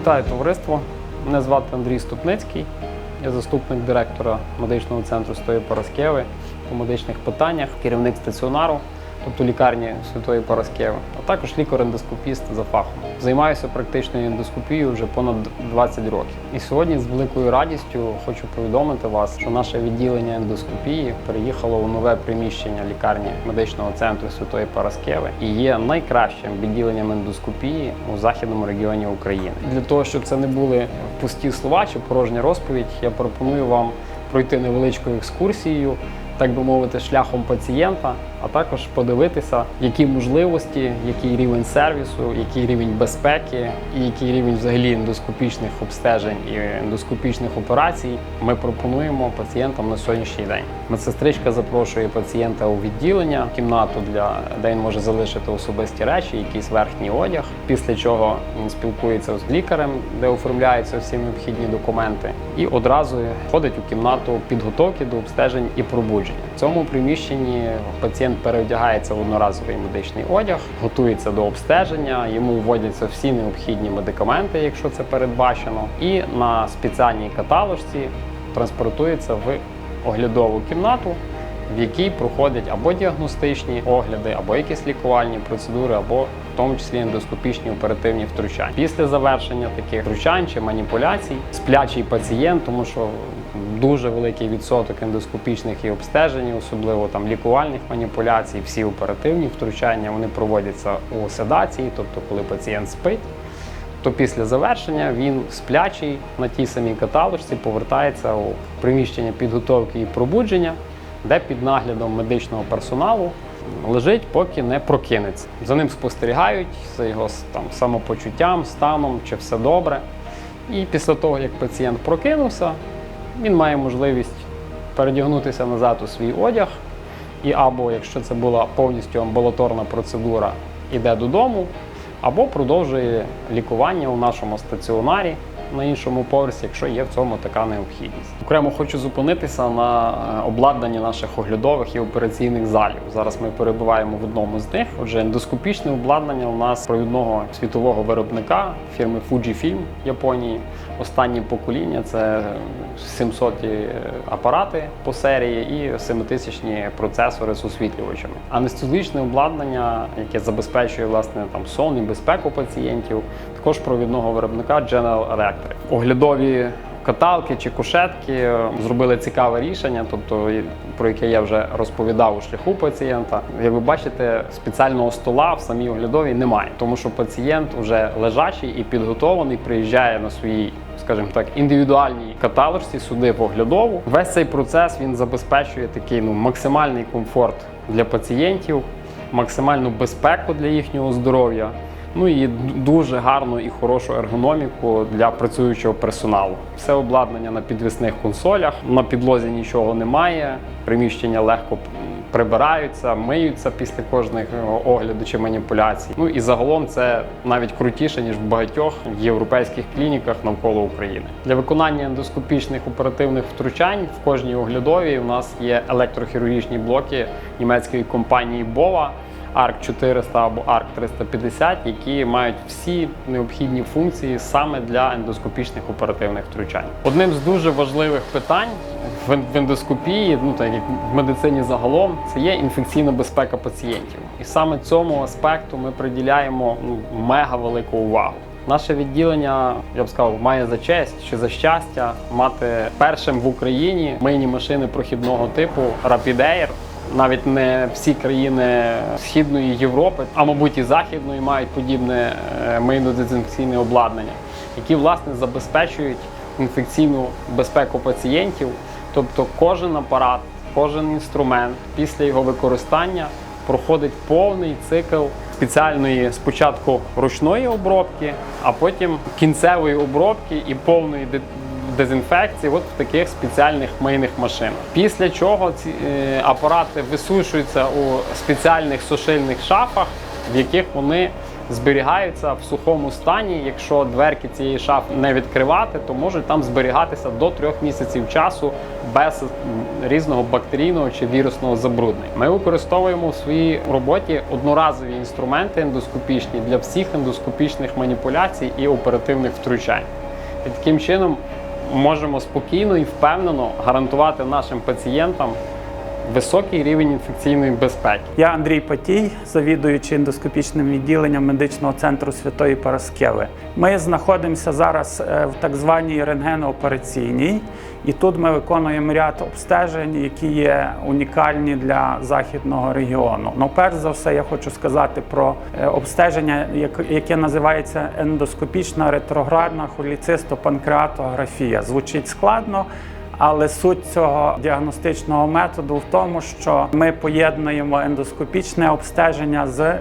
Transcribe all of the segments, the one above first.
Вітаю товариство. Мене звати Андрій Ступницький. Я заступник директора медичного центру Стої Параскеви у медичних питаннях, керівник стаціонару, тобто лікарні Святої Параскеви, а також лікар-ендоскопіст за фахом. Займаюся практичною ендоскопією вже понад 20 років. І сьогодні з великою радістю хочу повідомити вас, що наше відділення ендоскопії переїхало у нове приміщення лікарні медичного центру Святої Параскеви і є найкращим відділенням ендоскопії у західному регіоні України. Для того, щоб це не були пусті слова чи порожня розповідь, я пропоную вам пройти невеличкою екскурсією, так би мовити, шляхом пацієнта, також подивитися, які можливості, який рівень сервісу, який рівень безпеки і який рівень взагалі ендоскопічних обстежень і ендоскопічних операцій ми пропонуємо пацієнтам на сьогоднішній день. Медсестричка запрошує пацієнта у відділення, кімнату для де він може залишити особисті речі, якийсь верхній одяг. Після чого він спілкується з лікарем, де оформляються всі необхідні документи, і одразу ходить у кімнату підготовки до обстежень і пробудження. В цьому приміщенні пацієнт переодягається в одноразовий медичний одяг, готується до обстеження, йому вводяться всі необхідні медикаменти, якщо це передбачено, і на спеціальній каталожці транспортується в оглядову кімнату, в якій проходять або діагностичні огляди, або якісь лікувальні процедури, або в тому числі ендоскопічні оперативні втручання. Після завершення таких втручань чи маніпуляцій сплячий пацієнт, тому що дуже великий відсоток ендоскопічних і обстежень, особливо там лікувальних маніпуляцій, всі оперативні втручання вони проводяться у седації, тобто коли пацієнт спить. То після завершення він сплячий на тій самій каталочці повертається у приміщення підготовки і пробудження, де під наглядом медичного персоналу лежить, поки не прокинеться. За ним спостерігають за його там самопочуттям, станом, чи все добре. І після того, як пацієнт прокинувся, він має можливість передягнутися назад у свій одяг. І або, якщо це була повністю амбулаторна процедура, іде додому, або продовжує лікування у нашому стаціонарі на іншому поверсі, якщо є в цьому така необхідність. Окремо хочу зупинитися на е, обладнанні наших оглядових і операційних залів. Зараз ми перебуваємо в одному з них. Отже, ендоскопічне обладнання у нас провідного світового виробника фірми Fujifilm Японії. Останнє покоління це 700 апарати по серії і 7000 процесори з освітлювачами. Анестезіологічне обладнання, яке забезпечує власне там сон і безпеку пацієнтів, також провідного виробника General Electric. Оглядові каталки чи кушетки е, зробили цікаве рішення, тобто про яке я вже розповідав у шляху пацієнта. Як ви бачите, спеціального стола в самій оглядовій немає, тому що пацієнт вже лежачий і підготований, приїжджає на своїй, скажімо так, індивідуальній каталочці сюди в оглядову. Весь цей процес він забезпечує такий ну максимальний комфорт для пацієнтів, максимальну безпеку для їхнього здоров'я. Ну і дуже гарну і хорошу ергономіку для працюючого персоналу. Все обладнання на підвісних консолях, на підлозі нічого немає. Приміщення легко прибираються, миються після кожних е, огляду чи маніпуляцій. Ну і загалом це навіть крутіше ніж в багатьох європейських клініках навколо України. Для виконання ендоскопічних оперативних втручань в кожній оглядовій у нас є електрохірургічні блоки німецької компанії Bova. ARC 400 або ARC 350, які мають всі необхідні функції саме для ендоскопічних оперативних втручань. Одним з дуже важливих питань в ендоскопії, ну так як в медицині загалом, це є інфекційна безпека пацієнтів. І саме цьому аспекту ми приділяємо ну, мега велику увагу. Наше відділення, я б сказав, має за честь чи за щастя мати першим в Україні мийні машини прохідного типу Rapid Air. Навіть не всі країни Східної Європи, а мабуть і Західної, мають подібне е, мийно-дезінфекційне обладнання, які власне забезпечують інфекційну безпеку пацієнтів. Тобто кожен апарат, кожен інструмент після його використання проходить повний цикл спеціальної спочатку ручної обробки, а потім кінцевої обробки і повної дезінфекції от в таких спеціальних мийних машинах. Після чого ці е, апарати висушуються у спеціальних сушильних шафах, в яких вони зберігаються в сухому стані. Якщо дверки цієї шафи не відкривати, то можуть там зберігатися до трьох місяців часу без різного бактерійного чи вірусного забруднення. Ми використовуємо в своїй роботі одноразові інструменти ендоскопічні для всіх ендоскопічних маніпуляцій і оперативних втручань. І таким чином можемо спокійно і впевнено гарантувати нашим пацієнтам високий рівень інфекційної безпеки. Я Андрій Патій, завідуючий ендоскопічним відділенням медичного центру Святої Параскеви. Ми знаходимося зараз е, в так званій рентгеноопераційній, і тут ми виконуємо ряд обстежень, які є унікальні для західного регіону. Ну, перш за все, я хочу сказати про е, обстеження, як- яке називається ендоскопічна ретроградна холіцистопанкреатографія. Звучить складно. Але суть цього діагностичного методу в тому, що ми поєднуємо ендоскопічне обстеження з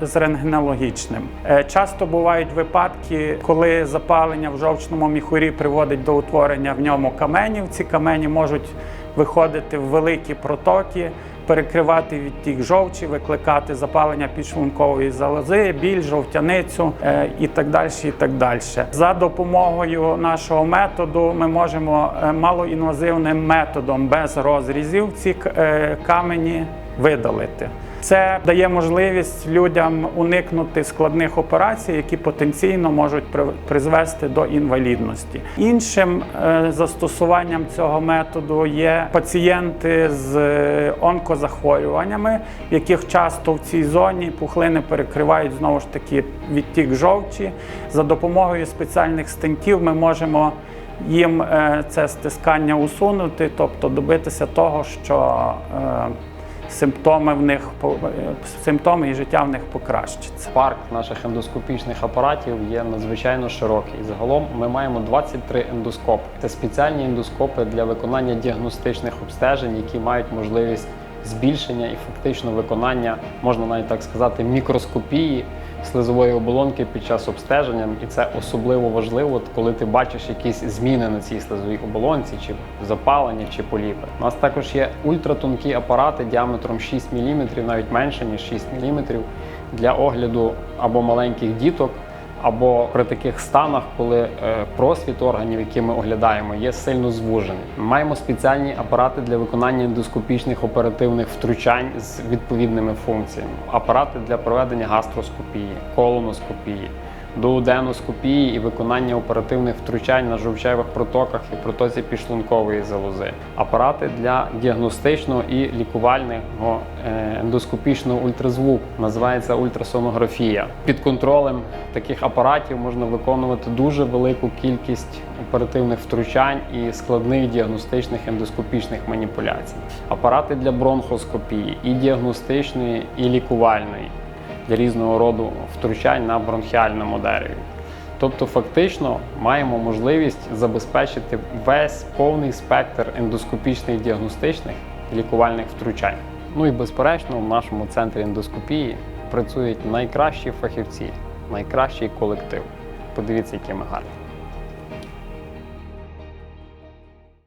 з рентгенологічним. Е, Часто бувають випадки, коли запалення в жовчному міхурі приводить до утворення в ньому каменів. Ці камені можуть виходити в великі протоки, перекривати відтік жовчі, викликати запалення підшлункової залози, біль, жовтяницю е, і так далі. І так далі. За допомогою нашого методу ми можемо е, малоінвазивним методом без розрізів ці е, камені видалити. Це дає можливість людям уникнути складних операцій, які потенційно можуть при- призвести до інвалідності. Іншим е, застосуванням цього методу є пацієнти з е, онкозахворюваннями, яких часто в цій зоні пухлини перекривають знову ж таки відтік жовчі. За допомогою спеціальних стентів ми можемо їм е, це стискання усунути, тобто добитися того, що симптоми в них е, симптоми і життя в них покращиться. Парк наших ендоскопічних апаратів є надзвичайно широкий. Загалом ми маємо 23 ендоскопи. Це спеціальні ендоскопи для виконання діагностичних обстежень, які мають можливість збільшення і фактично виконання, можна навіть так сказати, мікроскопії слизової оболонки під час обстеження. І це особливо важливо, коли ти бачиш якісь зміни на цій слизовій оболонці, чи запалення, чи поліпи. У нас також є ультратонкі апарати діаметром 6 мм, навіть менше ніж 6 мм, для огляду або маленьких діток, або при таких станах, коли е, просвіт органів, які ми оглядаємо, є сильно звужений. Ми маємо спеціальні апарати для виконання ендоскопічних оперативних втручань з відповідними функціями, апарати для проведення гастроскопії, колоноскопії. Дуоденоскопії і виконання оперативних втручань на жовчевих протоках і протоці підшлункової залози, апарати для діагностичного і лікувального е, ендоскопічного ультразвуку, називається ультрасонографія. Під контролем таких апаратів можна виконувати дуже велику кількість оперативних втручань і складних діагностичних ендоскопічних маніпуляцій. Апарати для бронхоскопії і діагностичної, і лікувальної різного роду втручань на бронхіальному дереві. Тобто, фактично маємо можливість забезпечити весь повний спектр ендоскопічних діагностичних лікувальних втручань. Ну і безперечно, в нашому центрі ендоскопії працюють найкращі фахівці, найкращий колектив. Подивіться, які ми гарні.